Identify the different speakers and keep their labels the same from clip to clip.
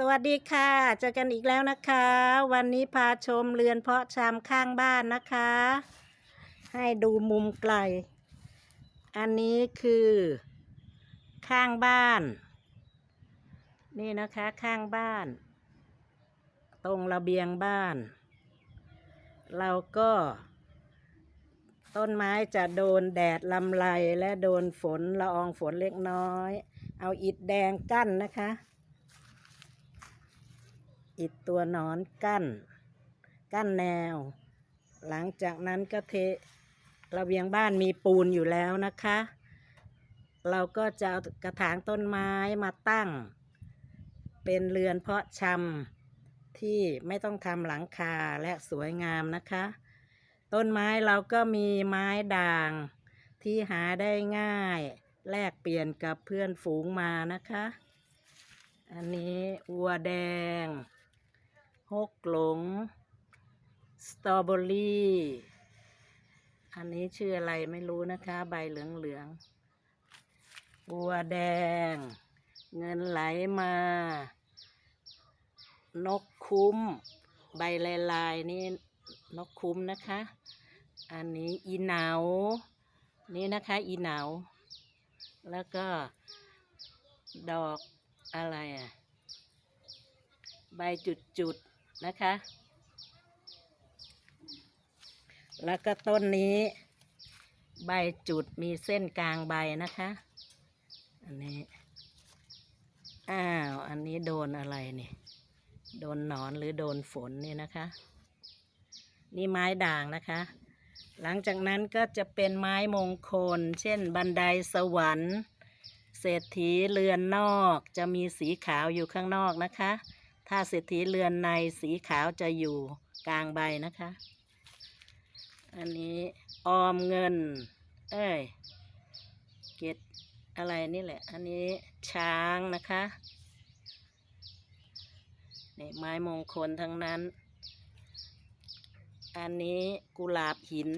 Speaker 1: สวัสดีค่ะ เจอกันอีกแล้วนะคะ วันนี้พาชมเรือนเพาะชามข้างบ้านนะคะ ให้ดูมุมไกล อันนี้คือ ข้างบ้าน นี่นะคะข้างบ้าน ตรงระเบียงบ้าน เราก็ ต้นไม้จะโดนแดดลำไรและโดนฝนละอองฝนเล็กน้อย เอาอิฐแดงกั้นนะคะ อิฐตัวหนอนกั้น กั้นแนว หลังจากนั้นก็เทระเบียงบ้านมีปูนอยู่แล้วนะคะ เราก็จะเอากระถางต้นไม้มาตั้ง เป็นเรือนเพาะชำที่ไม่ต้องทำหลังคาและสวยงามนะคะ ต้นไม้เราก็มีไม้ด่างที่หาได้ง่าย แลกเปลี่ยนกับเพื่อนฝูงมานะคะ อันนี้วัวแดง ฮกหลง สตรอเบอรี่ อันนี้ชื่ออะไรไม่รู้นะคะ ใบเหลืองๆบัวแดง เงินไหลมา นกคุ้ม ใบลายลายๆนี่นกคุ้มนะคะ อันนี้อีเหนานี่นะคะอีเหนาแล้วก็ดอกอะไรอะ ใบจุดๆ นะคะ แล้วก็ต้นนี้ ใบจุดมีเส้นกลางใบนะคะ อันนี้ อ้าว อันนี้โดนอะไรเนี่ย โดนหนอนหรือโดนฝนนี่นะคะ นี่ไม้ด่างนะคะ หลังจากนั้นก็จะเป็นไม้มงคล เช่น บันไดสวรรค์เศรษฐีเรือนนอกจะมีสีขาวอยู่ข้างนอกนะคะ ถ้าเศรษฐีเรือนในสีขาวจะอยู่กลางใบนะคะ อันนี้ออมเงิน เอ้ย เกตอะไรนี่แหละ อันนี้ช้างนะคะนี่ไม้มงคลทั้งนั้น อันนี้กุหลาบหิน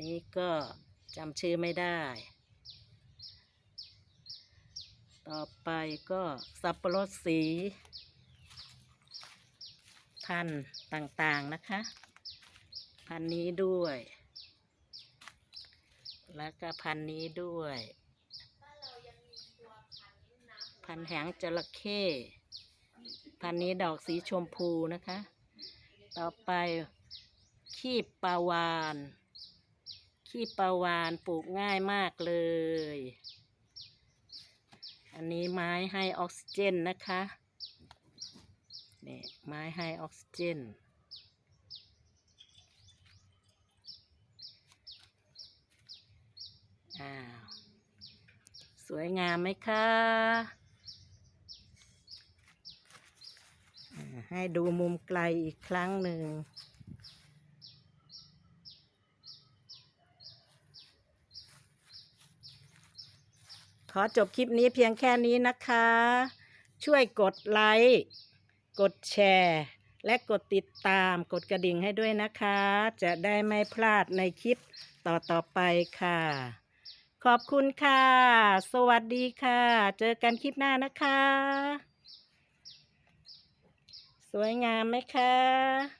Speaker 1: นี่ก็จำชื่อไม่ได้ ต่อไปก็สับปะรดสี พันธุ์ต่างๆนะคะ พันธุ์นี้ด้วย แล้วก็พันธุ์นี้ด้วย พันธุ์แหงจระเข้พันธุ์นี้ดอกสีชมพูนะคะ ต่อไปขี้ปลาวานขี้ปลาวานปลูกง่ายมากเลย อันนี้ไม้ให้ออกซิเจนนะคะนี่ไม้ให้ออกซิเจน อ้าว สวยงามไหมคะให้ดูมุมไกลอีกครั้งหนึ่ง ขอจบคลิปนี้เพียงแค่นี้นะคะ ช่วยกดไลค์ กดแชร์ และกดติดตาม กดกระดิ่งให้ด้วยนะคะ จะได้ไม่พลาดในคลิปต่อๆไปค่ะ ขอบคุณค่ะ สวัสดีค่ะ เจอกันคลิปหน้านะคะ สวยงามไหมคะ